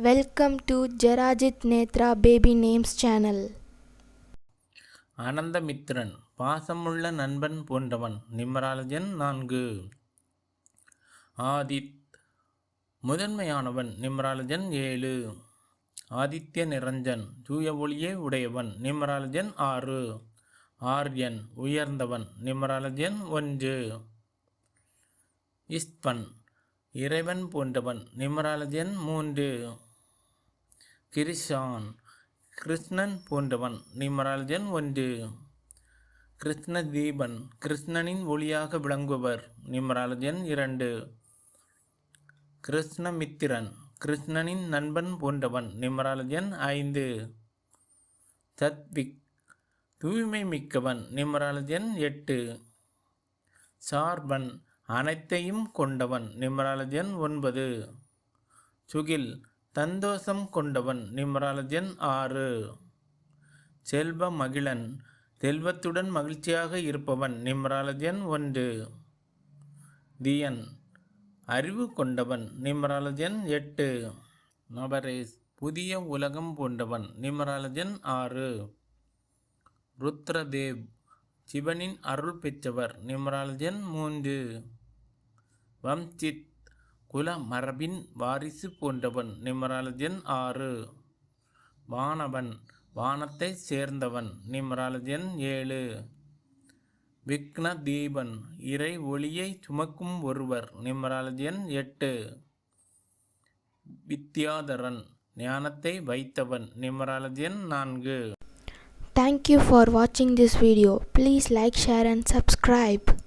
Welcome to ஜெராஜித் Nethra baby names channel Anandamitran பாசமுள்ள நண்பன் போன்றவன் நிம்மராஜன் நான்கு. ஆதித் முதன்மையானவன் நிம்மராஜன் ஏழு. ஆதித்ய நிரஞ்சன் தூய ஒளியே உடையவன் நிம்மராஜன் ஆறு. ஆர்யன் உயர்ந்தவன் நிம்மராஜன் ஒன்று. இஸ்பன் இறைவன் போன்றவன் நிம்மராஜன் மூன்று. கிரிஷான் கிருஷ்ணன் போன்றவன். நிமராஜன் ஒன்று. கிருஷ்ண தீபன் கிருஷ்ணனின் ஒளியாக விளங்குவர் நிம்மராலஜன் இரண்டு. கிருஷ்ணமித்திரன் கிருஷ்ணனின் நண்பன் போன்றவன். நிம்மராலஜன் ஐந்து. சத்விக் தூய்மை மிக்கவன். நிம்மராலஜன் எட்டு. சார்பன் அனைத்தையும் கொண்டவன். நிம்மராலஜன் ஒன்பது. சுகில் தந்தோஷம் கொண்டவன் நிம்மராலஜன் ஆறு. செல்வ மகிழன் செல்வத்துடன் மகிழ்ச்சியாக இருப்பவன் நிம்மராலஜன் ஒன்று. தியன் அறிவு கொண்டவன் நிம்மராலஜன் எட்டு. நபரேஸ் புதிய உலகம் போன்றவன் நிம்மராலஜன் ஆறு. ருத்ரதேவ் சிவனின் அருள் பெற்றவர் நிம்மராலஜன் மூன்று. வம்சித் குல மரபின் வாரிசு போன்றவன் நிமராலஜன் ஆறு. வானவன் வானத்தை சேர்ந்தவன் நிமராலஜன் ஏழு. விக்ன தீபன் இறை ஒளியை சுமக்கும் ஒருவர் நிமராலஜன் எட்டு. வித்யாதரன் ஞானத்தை வைத்தவன் நிமராலஜன் நான்கு. தேங்க்யூ ஃபார் வாட்சிங் this video please like share and subscribe.